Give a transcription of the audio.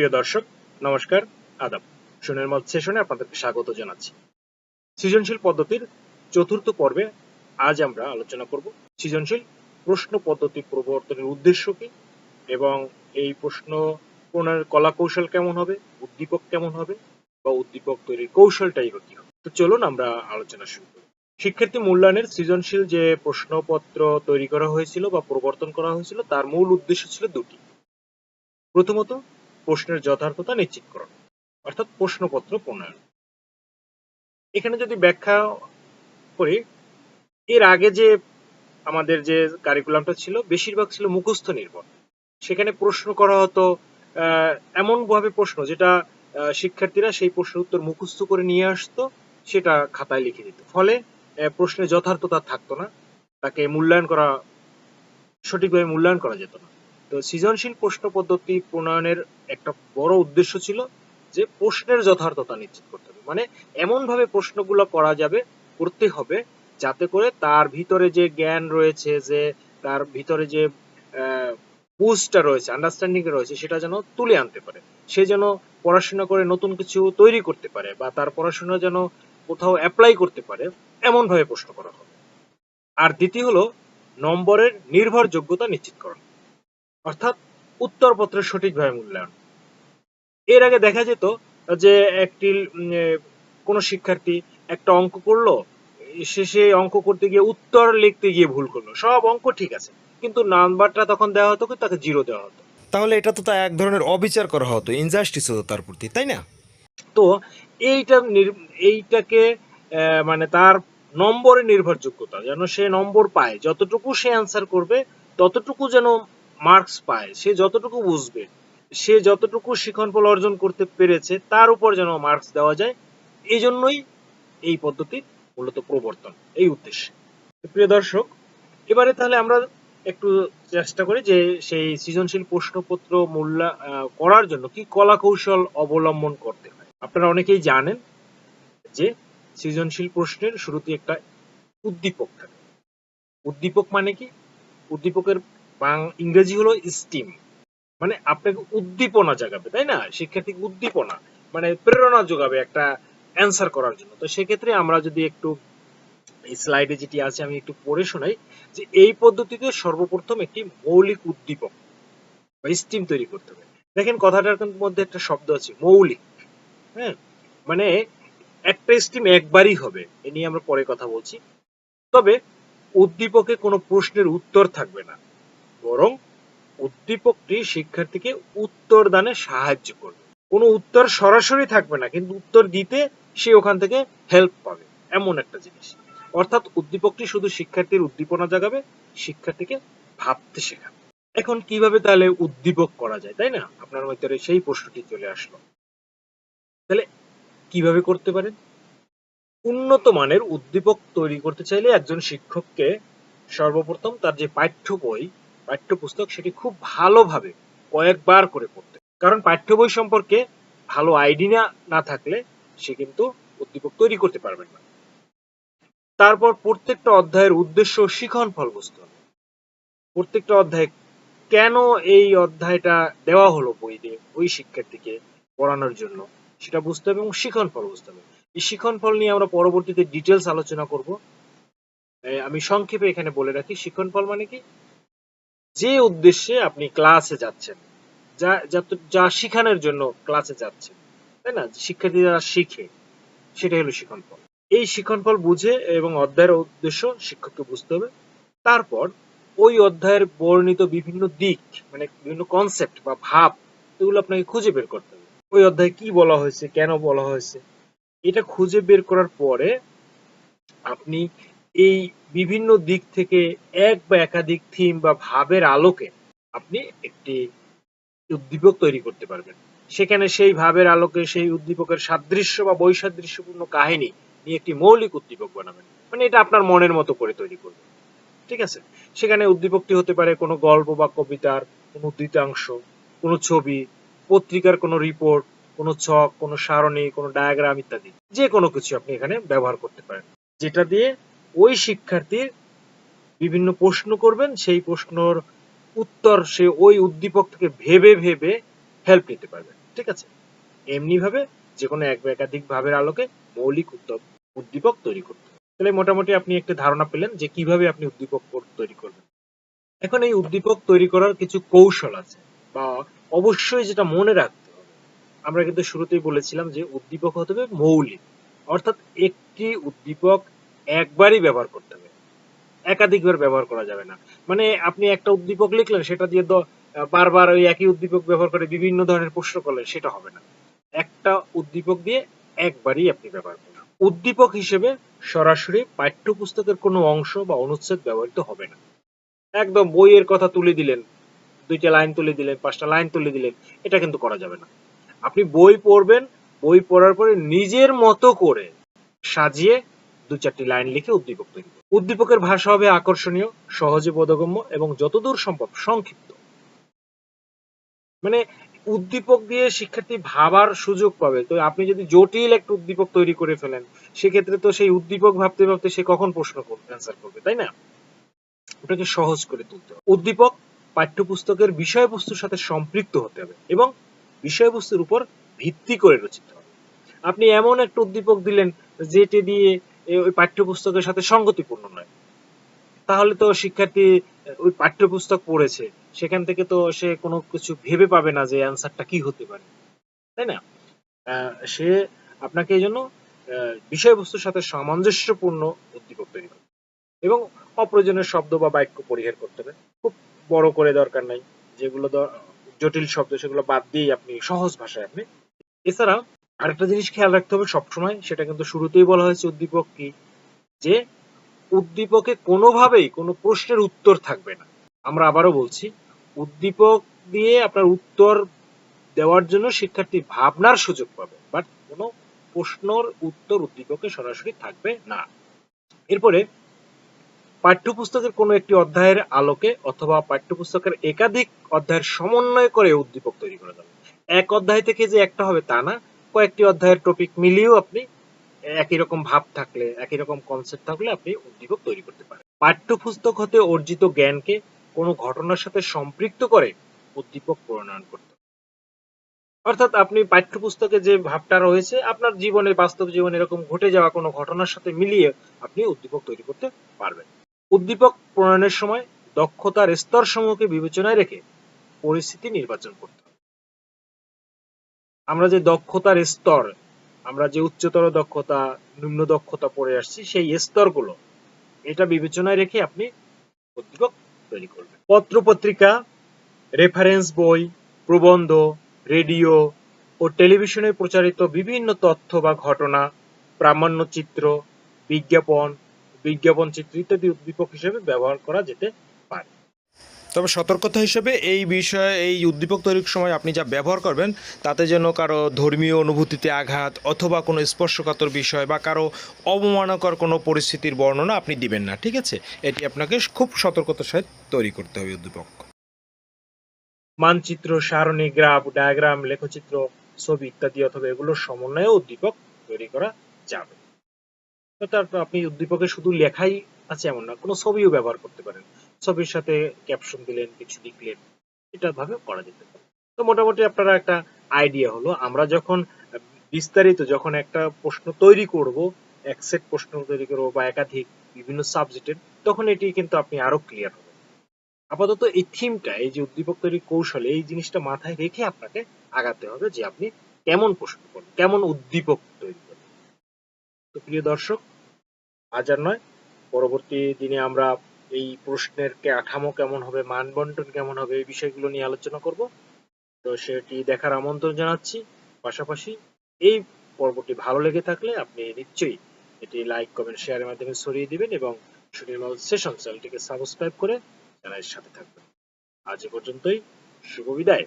প্রিয় দর্শক, নমস্কার, আদাব। সুনের মত সেশনে আপনাদেরকে স্বাগত জানাচ্ছি। সৃজনশীল পদ্ধতির চতুর্থ পর্বে আজ আমরা আলোচনা করব সৃজনশীল প্রশ্ন পদ্ধতি প্রবর্তনের উদ্দেশ্য কি এবং এই প্রশ্ন প্রণয়ের কলা কৌশল কেমন হবে, উদ্দীপক কেমন হবে বা উদ্দীপক তৈরির কৌশলটাই বা কি হবে। তো চলুন আমরা আলোচনা শুরু করি। শিক্ষার্থী মূল্যায়নের সৃজনশীল যে প্রশ্নপত্র তৈরি করা হয়েছিল বা প্রবর্তন করা হয়েছিল, তার মূল উদ্দেশ্য ছিল দুটি। প্রথমত প্রশ্নের যথার্থতা নিশ্চিতকরণ অর্থাৎ প্রশ্নপত্র প্রণয়ন। এখানে যদি ব্যাখ্যা করি, এর আগে যে আমাদের যে কারিকুলামটা ছিল, বেশিরভাগ ছিল মুখস্থ নির্ভর। সেখানে প্রশ্ন করা হতো এমন ভাবে প্রশ্ন যেটা শিক্ষার্থীরা সেই প্রশ্নের উত্তর মুখস্থ করে নিয়ে আসতো, সেটা খাতায় লিখে দিত। ফলে প্রশ্নের যথার্থতা থাকতো না। তাকে মূল্যায়ন করা, সঠিকভাবে মূল্যায়ন করা যেত না। তো সৃজনশীল প্রশ্ন পদ্ধতি প্রণয়নের একটা বড় উদ্দেশ্য ছিল যে প্রশ্নের যথার্থতা নিশ্চিত করতে হবে। মানে এমন ভাবে প্রশ্নগুলো করা যাবে, করতে হবে, যাতে করে তার ভিতরে যে জ্ঞান রয়েছে, যে তার ভিতরে যে বুঝটা রয়েছে আন্ডারস্ট্যান্ডিং রয়েছে, সেটা যেন তুলে আনতে পারে। সে যেন পড়াশোনা করে নতুন কিছু তৈরি করতে পারে বা তার পড়াশোনা যেন কোথাও অ্যাপ্লাই করতে পারে এমন ভাবে প্রশ্ন করা হবে। আর দ্বিতীয় হলো নম্বরের নির্ভরযোগ্যতা নিশ্চিতকরণ অর্থাৎ উত্তরপত্রের সঠিকভাবে মূল্যায়ন। এর আগে দেখা যেত যে একটি কোনো শিক্ষার্থী একটা অঙ্ক করল সে সেই অঙ্ক করতে গিয়ে উত্তর লিখতে গিয়ে ভুল করল। সব অঙ্ক ঠিক আছে কিন্তু নাম্বারটা তখন দেওয়া হতো তাকে জিরো দেওয়া হতো। তাহলে এটা তো এক ধরনের অবিচার করা হতো ইনজাস্টিস হতো তার প্রতি তাই না? তো এইটা এইটাকে মানে তার নম্বরের নির্ভরযোগ্যতা যেন সে নম্বর পায় যতটুকু সে অ্যান্সার করবে ততটুকু যেন মার্কস পায়, সে যতটুকু বুঝবে, সে যতটুকু শিক্ষণফল অর্জন করতে পেরেছে, তার উপর যেন মার্কস দেওয়া যায় এই জন্যই এই পদ্ধতি মূলত প্রবর্তন, এই উদ্দেশ্যে। প্রিয় দর্শক, এবারে তাহলে আমরা একটু চেষ্টা করি যে সেই সৃজনশীল প্রশ্নপত্র মূল্যা করার জন্য কি কলা কৌশল অবলম্বন করতে হয়। আপনারা অনেকেই জানেন যে সৃজনশীল প্রশ্নের শুরুতে একটা উদ্দীপক থাকে। উদ্দীপক মানে কি? উদ্দীপকের ইংরেজি হলো স্টিম মানে আপনাকে উদ্দীপনা জাগাবে, তাই না? শিক্ষার্থীকে উদ্দীপনা মানে প্রেরণা যোগাবে একটা অ্যান্সার করার জন্য। তো সেক্ষেত্রে আমরা যদি একটু স্লাইডে যেটি আছে আমি একটু পড়ে শোনাই, যে এই পদ্ধতিতে সর্বপ্রথম একটি মৌলিক উদ্দীপক বা স্টিম তৈরি করতে হবে। দেখেন কথাটার মধ্যে একটা শব্দ আছে, মৌলিক। হ্যাঁ? মানে একটা স্টিম একবারই হবে, এ নিয়ে আমরা পরে কথা বলছি। তবে উদ্দীপকে কোনো প্রশ্নের উত্তর থাকবে না। বরং উদ্দীপকটি শিক্ষার্থীকে উত্তর দানে সাহায্য করবে। কোনো উত্তর সরাসরি থাকবে না, কিন্তু উত্তর দিতে সে ওখান থেকে হেল্প পাবে, এমন একটা জিনিস। অর্থাৎ উদ্দীপকটি শুধু শিক্ষার্থীর উদ্দীপনা জাগাবে, শিক্ষার্থীকে ভাবতে শেখাবে। এখন কীভাবে তাহলে উদ্দীপক করা যায়, তাই না? আপনার ভিতরে সেই প্রশ্নটি চলে আসলো। তাহলে কীভাবে করতে পারেন? উন্নত মানের উদ্দীপক তৈরি করতে চাইলে একজন শিক্ষককে সর্বপ্রথম তার যে পাঠ্য বই পাঠ্যপুস্তক সেটি খুব ভালোভাবে কয়েকবার করে পড়তে। কারণ পাঠ্য বই সম্পর্কে ভালো আইডিয়া না থাকলে সে কিন্তু উদ্দীপক তৈরি করতে পারবেন না। তারপর প্রত্যেকটা অধ্যায়ের উদ্দেশ্য শিখন ফল বুঝতে হবে প্রত্যেকটা অধ্যায় কেন এই অধ্যায়টা দেওয়া হলো বই দিয়ে ওই শিক্ষার্থীকে পড়ানোর জন্য, সেটা বুঝতে হবে এবং শিখন ফল বুঝতে হবে। এই শিখন ফল নিয়ে আমরা পরবর্তীতে ডিটেলস আলোচনা করব। আমি সংক্ষেপে এখানে বলে রাখি, শিখন ফল মানে কি? যে উদ্দেশ্যে আপনি ক্লাসে যাচ্ছেন, যা যা শিখানোর জন্য ক্লাসে যাচ্ছেন, তাই না? শিক্ষার্থী যারা শিখে, সেটাই হলো শিখন ফল এই শিখন ফল বুঝে এবং অধ্যায়ের উদ্দেশ্য শিক্ষককে বুঝতে হবে। তারপর ওই অধ্যায়ের বর্ণিত বিভিন্ন দিক মানে বিভিন্ন কনসেপ্ট বা ভাব, এগুলো আপনাকে খুঁজে বের করতে হবে। ওই অধ্যায়ে কি বলা হয়েছে, কেন বলা হয়েছে? এটা খুঁজে বের করার পরে আপনি এই বিভিন্ন দিক থেকে এক বা একাধিক থিম বা ভাবের আলোকে আপনি একটি উদ্দীপক তৈরি করতে পারবেন। সেখানে সেই ভাবের আলোকে সেই উদ্দীপকের সাদৃশ্য বা বৈসাদৃশ্যপূর্ণ কাহিনী নিয়ে একটি মৌলিক উদ্দীপক বানাবেন। মানে এটা আপনার মনের মতো করে তৈরি করবেন। ঠিক আছে? সেখানে উদ্দীপকটি হতে পারে কোনো গল্প বা কবিতার কোনো দ্বিতাংশ কোনো ছবি, পত্রিকার কোনো রিপোর্ট, কোনো ছক, কোনো সারণী, কোনো ডায়াগ্রাম ইত্যাদি। যে কোনো কিছু আপনি এখানে ব্যবহার করতে পারেন। যেটা দিয়ে ওই শিক্ষার্থীর বিভিন্ন প্রশ্ন করবেন, সেই প্রশ্নর উত্তর সে ওই উদ্দীপক থেকে ভেবে ভেবে হেল্প নিতে পারবে, ঠিক আছে? এমনি ভাবে যে কোনো এক বা একাধিক ভাবের আলোকে মৌলিক উদ্দ- উদ্দীপক তৈরি করতে তাহলে মোটামুটি আপনি একটা ধারণা পেলেন যে কীভাবে আপনি উদ্দীপক তৈরি করবেন। এখন এই উদ্দীপক তৈরি করার কিছু কৌশল আছে, বা অবশ্যই যেটা মনে রাখতে হবে। আমরা কিন্তু শুরুতেই বলেছিলাম যে উদ্দীপক হতে হবে মৌলিক, অর্থাৎ একটি উদ্দীপক একবারই ব্যবহার করতে হবে। একাধিকবার ব্যবহার করা যাবে না। মানে আপনি একটা উদ্দীপক লিখলেন, সেটা দিয়ে বারবার ওই একই উদ্দীপক ব্যবহার করে বিভিন্ন ধরনের প্রশ্ন করলেন, সেটা হবে না। একটা উদ্দীপক দিয়ে একবারই আপনি ব্যবহার করবেন উদ্দীপক হিসেবে সরাসরি পাঠ্যপুস্তকের কোনো অংশ বা অনুচ্ছেদ ব্যবহৃত হবে না। একদম বইয়ের কথা তুলে দিলেন, দুইটা লাইন তুলে দিলেন, পাঁচটা লাইন তুলে দিলেন, এটা কিন্তু করা যাবে না। আপনি বই পড়বেন, বই পড়ার পরে নিজের মতো করে সাজিয়ে দু চারটি লাইন লিখে উদ্দীপক করুন। উদ্দীপকের ভাষা হবে আকর্ষণীয়, সহজে বোধগম্য এবং যতদূর সম্ভব সংক্ষিপ্ত। মানে উদ্দীপক দিয়ে শিক্ষার্থী ভাবার সুযোগ পাবে। তো আপনি যদি জটিল একটা উদ্দীপক তৈরি করে ফেলেন, সেক্ষেত্রে তো সেই উদ্দীপক ভাবতে ভাবতে সে কখন প্রশ্ন করবে অ্যান্সার করবে, তাই না? ওটাকে সহজ করে তুলতে হবে। উদ্দীপক পাঠ্যপুস্তকের বিষয়বস্তুর সাথে সম্পৃক্ত হতে হবে এবং বিষয়বস্তুর উপর ভিত্তি করে রচিত হবে। আপনি এমন একটা উদ্দীপক দিলেন, যেটি দিয়ে ওই পাঠ্যপুস্তকের সাথে সঙ্গতিপূর্ণ নয়। তাহলে তো শিক্ষার্থী ওই পাঠ্যপুস্তক পড়েছে, সেখান থেকে তো সে কোনো কিছু ভেবে পাবে না যে অ্যান্সারটা কি হতে পারে। তাই না? সে আপনাকে এই জন্য বিষয়বস্তুর সাথে সামঞ্জস্যপূর্ণ উদ্দীপক তৈরি করবে। এবং অপ্রয়োজনীয় শব্দ বা বাক্য পরিহার করতে হবে। খুব বড় করে দরকার নাই। যেগুলো জটিল শব্দ, সেগুলো বাদ দিয়েই আপনি সহজ ভাষায় আপনি। এছাড়া আরেকটা জিনিস খেয়াল রাখতে হবে সবসময়, সেটা কিন্তু শুরুতেই বলা হয়েছে উদ্দীপক কি? যে উদ্দীপকে কোনোভাবেই কোনো প্রশ্নের উত্তর থাকবে না। আমরা আবারও বলছি, উদ্দীপক দিয়ে আপনার উত্তর দেওয়ার জন্য শিক্ষার্থী ভাবনার সুযোগ পাবে বাট কোনো প্রশ্নর উত্তর উদ্দীপকে সরাসরি থাকবে না। এরপরে পাঠ্যপুস্তকের কোনো একটি অধ্যায়ের আলোকে অথবা পাঠ্যপুস্তকের একাধিক অধ্যায়ের সমন্বয় করে উদ্দীপক তৈরি করা যাবে এক অধ্যায় থেকে যে একটা হবে তা না কয়েকটি অধ্যায়ের টপিক মিলিয়েও আপনি একই রকম ভাব থাকলে, একই রকম কনসেপ্ট থাকলে আপনি উদ্দীপক তৈরি করতে পারেন। পাঠ্যপুস্তক হতে অর্জিত জ্ঞানকে কোনো ঘটনার সাথে সম্পৃক্ত করে উদ্দীপক প্রণয়ন করতে অর্থাৎ আপনি পাঠ্যপুস্তকে যে ভাবটা রয়েছে, আপনার জীবনে বাস্তব জীবনে এরকম ঘটে যাওয়া কোনো ঘটনার সাথে মিলিয়ে আপনি উদ্দীপক তৈরি করতে পারবেন। উদ্দীপক প্রণয়নের সময় দক্ষতার স্তর সমূহকে বিবেচনায় রেখে পরিস্থিতি নির্বাচন করতে আমরা যে দক্ষতার স্তর, আমরা যে উচ্চতর দক্ষতা, নিম্ন দক্ষতা পড়ে আসছি, সেই স্তরগুলো, এটা বিবেচনায় রেখে আপনি তৈরি করবেন। পত্র পত্রিকা রেফারেন্স বই, প্রবন্ধ রেডিও ও টেলিভিশনে প্রচারিত বিভিন্ন তথ্য বা ঘটনা, প্রামাণ্য চিত্র, বিজ্ঞাপন বিজ্ঞাপন চিত্র ইত্যাদি উদ্দীপক হিসেবে ব্যবহার করা যেতে তবে সতর্কতা হিসেবে এই বিষয়ে, এই উদ্দীপক তৈরির সময় আপনি যা ব্যবহার করবেন, তাতে যেন কারও ধর্মীয় অনুভূতিতে আঘাত অথবা কোনো স্পর্শকাতর বিষয় বা কারও অবমানকর কোনো পরিস্থিতির বর্ণনা আপনি দিবেন না, ঠিক আছে? এটি আপনাকে খুব সতর্কতার সাথে তৈরি করতে হবে, উদ্দীপক। মানচিত্র, সারণী, গ্রাফ, ডায়াগ্রাম, লেখচিত্র, ছবি ইত্যাদি অথবা এগুলোর সমন্বয়ে উদ্দীপক তৈরি করা যাবে। অর্থাৎ আপনি উদ্দীপকে শুধু লেখাই আছে এমন না, কোনো ছবিও ব্যবহার করতে পারেন। ছবির সাথে ক্যাপশন দিলেন, কিছু লিখলেন এটা ভাবে করা যেতে পারে। তো মোটামুটি আপনারা একটা আইডিয়া হলো, আমরা যখন, বিস্তারিত যখন একটা প্রশ্ন তৈরি করব এক সেট প্রশ্ন তৈরি করব বা একাধিক বিভিন্ন সাবজেক্টের তখন এটি কিন্তু আপনি আরও ক্লিয়ার হবে। আপাতত এই থিমটা এই যে উদ্দীপক তৈরির কৌশল, এই জিনিসটা মাথায় রেখে আপনাকে আগাতে হবে যে আপনি কেমন প্রশ্ন করবেন, কেমন উদ্দীপক তৈরি করবেন। তো প্রিয় দর্শক, আজ আর নয়, পরবর্তী দিনে আমরা এই প্রশ্নের কাঠামো কেমন হবে, মানবন্টন কেমন হবে, এই বিষয়গুলো নিয়ে আলোচনা করব। তো সেটি দেখার আমন্ত্রণ জানাচ্ছি। পাশাপাশি এই পর্বটি ভালো লেগে থাকলে আপনি নিশ্চয়ই এটি লাইক, কমেন্ট, শেয়ারের মাধ্যমে ছড়িয়ে দিবেন এবং সুনির্মল সেশন চ্যানেলটিকে সাবস্ক্রাইব করে চ্যানেলের সাথে থাকবেন। আজ এ পর্যন্তই। শুভ বিদায়।